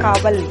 காவல்.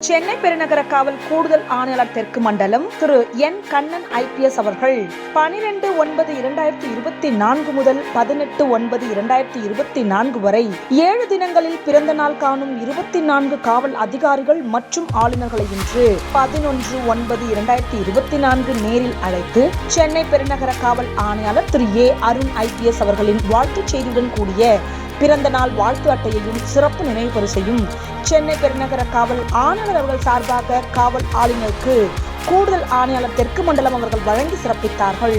சென்னை பெருநகர காவல் கூடுதல் ஆணையாளர் தெற்கு மண்டலம் திரு என் கண்ணன் ஐபிஎஸ் அவர்கள் பனிரெண்டு ஒன்பது இரண்டாயிரத்தி இருபத்தி நான்கு முதல் பதினெட்டு ஒன்பது இரண்டாயிரத்தி இருபத்தி நான்கு வரை ஏழு தினங்களில் பிறந்த நாள் காணும் இருபத்தி நான்கு காவல் அதிகாரிகள் மற்றும் ஆளுநர்களை இன்று பதினொன்று ஒன்பது இரண்டாயிரத்தி இருபத்தி நான்கு நேரில் அழைத்து சென்னை பெருநகர காவல் ஆணையாளர் திரு ஏ அருண் ஐபிஎஸ் அவர்களின் வாழ்த்துச் செய்தியுடன் கூடிய பிறந்த நாள் வாழ்த்து அட்டையையும் சிறப்பு நினைவு பரிசையும் சென்னை பெருநகர காவல் ஆணையர் அவர்கள் சார்பாக காவல் ஆளுநருக்கு கூடுதல் ஆணையாளர் தெற்கு மண்டலம் அவர்கள் வழங்கி சிறப்பித்தார்கள்.